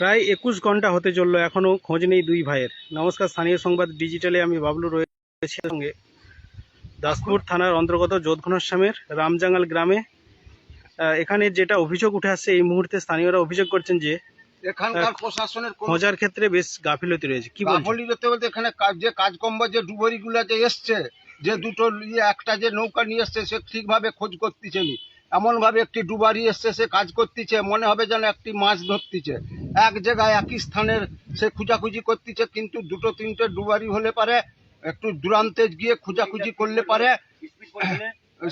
প্রায় একুশ ঘণ্টা হতে চলল এখনও খোঁজ নেই দুই ভাইয়ের। নমস্কার স্থানীয় সংবাদ ডিজিটালে আমি বাবলু রয়েছি সঙ্গে। দাসপুর থানার অন্তর্গত যোধঘনশ্যামের রামজাঙ্গাল গ্রামে এখানে যেটা অভিযোগ উঠে আসছে এই মুহূর্তে স্থানীয়রা অভিযোগ করছেন যে এখানকার প্রশাসনের খোঁজার ক্ষেত্রে বেশ গাফিলতি রয়েছে। কি বলতে বলতে এখানে কাজ যে যে যে এসছে যে দুটো ইয়ে একটা যে নৌকা নিয়ে এসছে সে ঠিকভাবে খোঁজ করতেছে নি। এমন ভাবে একটি ডুবারি এসছে সে কাজ করতেছে মনে হবে যেন একটি মাছ ধরতেছে। এক জায়গায় একই স্থানের সে খুঁজাখুঁজি করতেছে কিন্তু দুটো তিনটে ডুবারি হলে পারে একটু দূরান্তে গিয়ে খুঁজাখুঁজি করলে পারে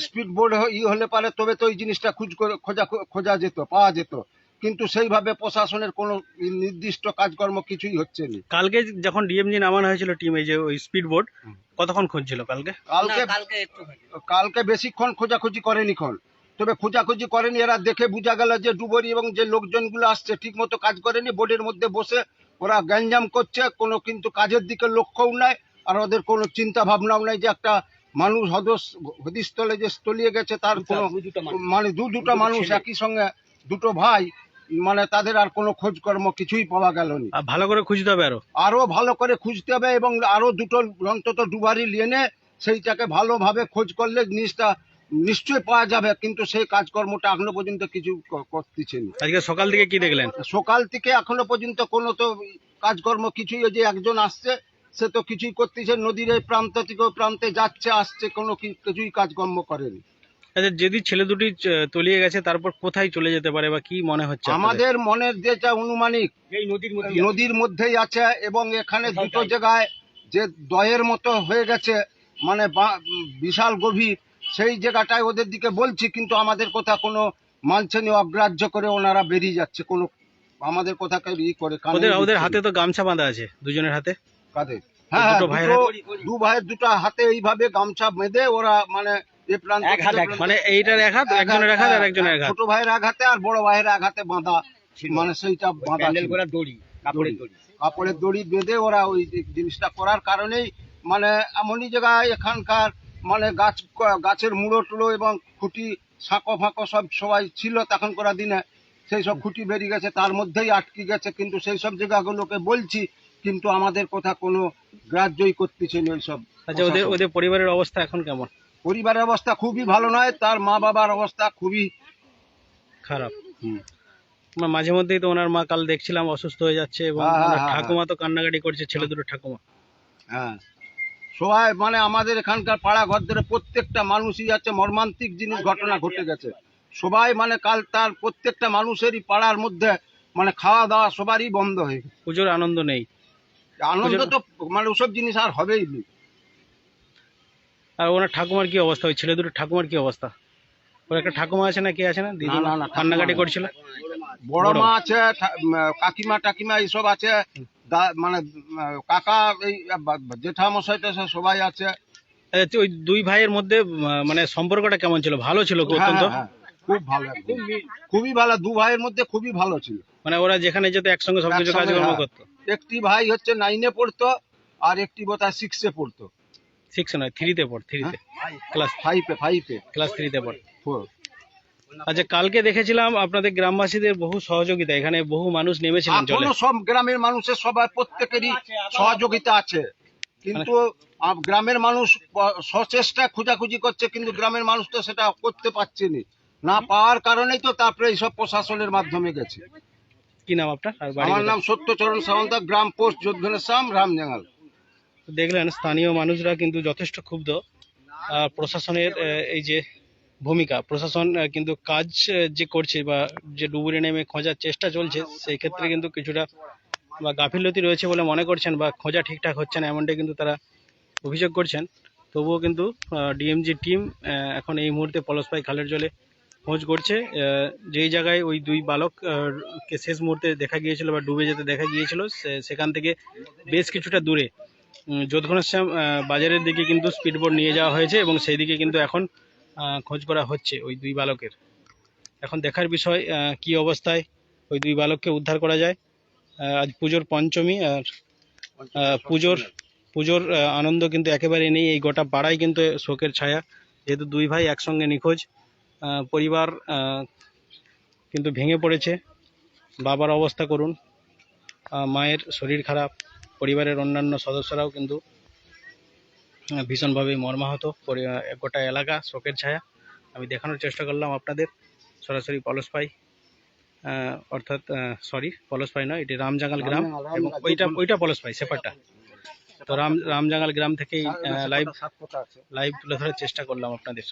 স্পিড বোর্ড ই হলে পারে তবে তো এই জিনিসটা খুঁজ করে খোঁজা খোঁজা যেত পাওয়া যেত। কিন্তু সেইভাবে প্রশাসনের কোনো নির্দিষ্ট কাজকর্ম কিছুই হচ্ছে না। কালকে যখন ডিএমজি নামানো হয়েছিল টিম এই যে ওই স্পিড বোর্ড কতক্ষণ খুঁজছিল কালকে? কালকে কালকে বেশিক্ষণ খোঁজাখুঁজি করেনি খন। তবে খোঁজাখুঁজি করেনি এরা দেখে বোঝা গেল যে ডুবরি এবং যে লোকজনগুলো আসছে ঠিক মতো কাজ করেনি বোর্ডের মধ্যে বসে ওরা গ্যাঞ্জাম করছে কোনো কিন্তু কাজের দিকে লক্ষ্যও নাই আর ওদের কোনো চিন্তা ভাবনাও নাই যে একটা মানুষ হদস হদিস্থলে যে স্থলিয়ে গেছে তার কোনো মানে দু দুটো মানুষ একই সঙ্গে দুটো ভাই মানে তাদের আর কোনো খোঁজকর্ম কিছুই পাওয়া গেল না। আর ভালো করে খুঁজতে হবে আরও? আরও ভালো করে খুঁজতে হবে এবং আরও দুটো অন্তত ডুবারি লিয়ে সেইটাকে ভালোভাবে খোঁজ করলে জিনিসটা নিশ্চয়ই পাওয়া যাবে কিন্তু সেই কাজকর্মটা এখনও পর্যন্ত কিছু ক- করতেছে না। আজকে সকাল থেকে কি দেখলেন? সকাল থেকে এখনও পর্যন্ত কোনো তো কাজকর্ম কিছুই যে একজন আসছে সে তো কিছুই করতেছে নদীর এই প্রান্ত থেকে ওই প্রান্তে যাচ্ছে আসছে কোনো কিছুই কাজকর্ম করেনি। আচ্ছা যদি ছেলে দুটি তলিয়ে গেছে তারপর কোথায় চলে যেতে পারে বা কি মনে হচ্ছে আমাদের মনের যেটা অনুমানিক এই নদীর নদীর মধ্যেই আছে এবং এখানে দুটো জায়গায় যে দয়ের মতো হয়ে গেছে মানে বা- বিশাল গভীর সেই জায়গাটায় ওদের দিকে বলছি কিন্তু আমাদের কথা কোনো মানছে নি অগ্রাহ্য করে ওনারা বেরিয়ে যাচ্ছে। কোনো আমাদের কথাকে ই করে ওদের ওদের হাতে তো গামছা বাঁধা আছে দুজনের হাতে। কাদের? হ্যাঁ হ্যাঁ, দু ভাইয়ের দুটো হাতে এইভাবে গামছা বেঁধে ওরা মানে মানে এইটার এক হাত একজনের এক হাত আর একজনের এক হাত। ছোট ভাইয়ের আর বড় ভাইয়ের এক বাঁধা মানে সেইটা বাঁধা ছিল। দড়ি। দড়ি। কাপড়ের দড়ি বেঁধে ওরা ওই জিনিসটা করার কারণেই মানে এমনই জায়গায় এখানকার মানে গাছ গাছের মুড়ো টুড়ো এবং খুঁটি সাঁকো ফাঁকো সব সবাই ছিল তখন করা দিনে। সেই সব খুঁটি বেরিয়ে গেছে তার মধ্যেই আটকে গেছে। কিন্তু সেই সব জায়গাগুলোকে বলছি কিন্তু আমাদের কথা কোনো গ্রাহ্যই করতেছে না ওইসব আচ্ছা ওদের ওদের পরিবারের অবস্থা এখন কেমন? পরিবারের অবস্থা খুবই ভালো নয় তার মা বাবার অবস্থা খুবই খারাপ। হুম। মাঝে মধ্যেই তো ওনার মা কাল দেখছিলাম অসুস্থ হয়ে যাচ্ছে এবং হ্যাঁ, হ্যাঁ, হ্যাঁ, ঠাকুমা তো কান্নাকাটি করছে ছেলে দুটো ঠাকুমা। হ্যাঁ। সবাই মানে আমাদের এখানকার পাড়া ঘর ধরে প্রত্যেকটা মানুষই আছে মর্মান্তিক জিনিস ঘটনা ঘটে গেছে। সবাই মানে কাল তার প্রত্যেকটা মানুষেরই পাড়ার মধ্যে মানে খাওয়া দাওয়া সবারই বন্ধ হয়ে গেছে। পুজোর আনন্দ নেই। আনন্দ তো মানে ওসব জিনিস আর হবেই না। আর ওনার ঠাকুমার কি অবস্থা? ওই ছেলে দুটো ঠাকুমার কি অবস্থা? ওর একটা ঠাকুমা আছে না কে আছে না? দিদি না, কান্নাকাটি করছিল? বড়। মা আছে কাকিমা টাকিমা এইসব আছে। দা- মানে কাকা এই বা- জেঠামশাইটা সবাই আছে। ওই দুই ভাইয়ের মধ্যে মানে সম্পর্কটা কেমন ছিল? ভালো ছিল কি হ্যাঁ, অত্যন্ত? হ্যাঁ, খুব ভালো একদম। খুবই ভালো। দু ভাইয়ের মধ্যে খুবই ভালো ছিল। মানে ওরা যেখানে যেত একসঙ্গে সবকিছু একসঙ্গে, কাজকর্ম হ্যাঁ। করতো? একটি ভাই হচ্ছে নাইনে পড়তো আর একটি বোধহয় সিক্সে পড়তো। সিক্স নয় থ্রিতে পড় থ্রিতে ক্লাস ফাইভে ফাইভে ক্লাস থ্রিতে পড়। ফোর আচ্ছা কালকে দেখেছিলাম আপনাদের গ্রামবাসীদের বহু সহযোগিতা এখানে বহু মানুষ নেমেছিলেন জলে। এখনও সব গ্রামের মানুষের সবাই প্রত্যেকেরই সহযোগিতা আছে। কিন্তু আম- গ্রামের মানুষ প- সচেষ্টা খোঁজাখুঁজি করছে কিন্তু গ্রামের মানুষ তো সেটা করতে পারছে না না পাওয়ার কারণেই তো তারপরে এইসব প্রশাসনের মাধ্যমে গেছে। কি নাম আপনার? আর বাড়ি আমার কোথায়? নাম সত্যচরণ সামন্ত গ্রাম পোস্ট যোদ্ধনের সাম রামজাঙ্গাল। দেখলেন স্থানীয় মানুষরা কিন্তু যথেষ্ট ক্ষুব্ধ আহ, প্রশাসনের আহ, এই যে ভূমিকা। প্রশাসন কিন্তু কাজ যে করছে বা যে ডুবুরি নেমে খোঁজার চেষ্টা চলছে সেই ক্ষেত্রে কিন্তু কিছুটা বা গাফিলতি রয়েছে বলে মনে করছেন বা খোঁজা ঠিকঠাক হচ্ছে না এমনটাই কিন্তু তারা অভিযোগ করছেন। তবুও কিন্তু ডিএমজি টিম এখন এই মুহূর্তে পলসপাই খালের জলে খোঁজ করছে। যেই জায়গায় ওই দুই বালক আহ, কে শেষ মুহূর্তে দেখা গিয়েছিল বা ডুবে যেতে দেখা গিয়েছিল সেখান থেকে বেশ কিছুটা দূরে। যোধঘনশ্যাম বাজারের দিকে কিন্তু স্পিডবোট নিয়ে যাওয়া হয়েছে এবং সেই দিকে কিন্তু এখন খোঁজ করা হচ্ছে ওই দুই বালকের। এখন দেখার বিষয় কি অবস্থায় ওই দুই বালককে উদ্ধার করা যায়। আজ পুজোর পঞ্চমী আর পুজোর পুজোর আনন্দ কিন্তু একেবারে নেই। এই গোটা পাড়ায় কিন্তু শোকের ছায়া। যেহেতু দুই ভাই একসঙ্গে নিখোঁজ পরিবার কিন্তু ভেঙে পড়েছে। বাবার অবস্থা করুন। মায়ের শরীর খারাপ পরিবারের অন্যান্য সদস্যরাও কিন্তু ভীষণভাবে মর্মাহত পরি- গোটা এলাকা শোকের ছায়া। আমি দেখানোর চেষ্টা করলাম আপনাদের। সরাসরি পলসপাই অর্থাৎ সরি পলসপাই নয় এটি রামজাঙ্গাল গ্রাম এবং ওইটা ওইটা পলসপাই সেপারটা তো রাম রামজাঙ্গাল গ্রাম থেকেই লাইভ লাইভ তুলে ধরার চেষ্টা করলাম আপনাদের।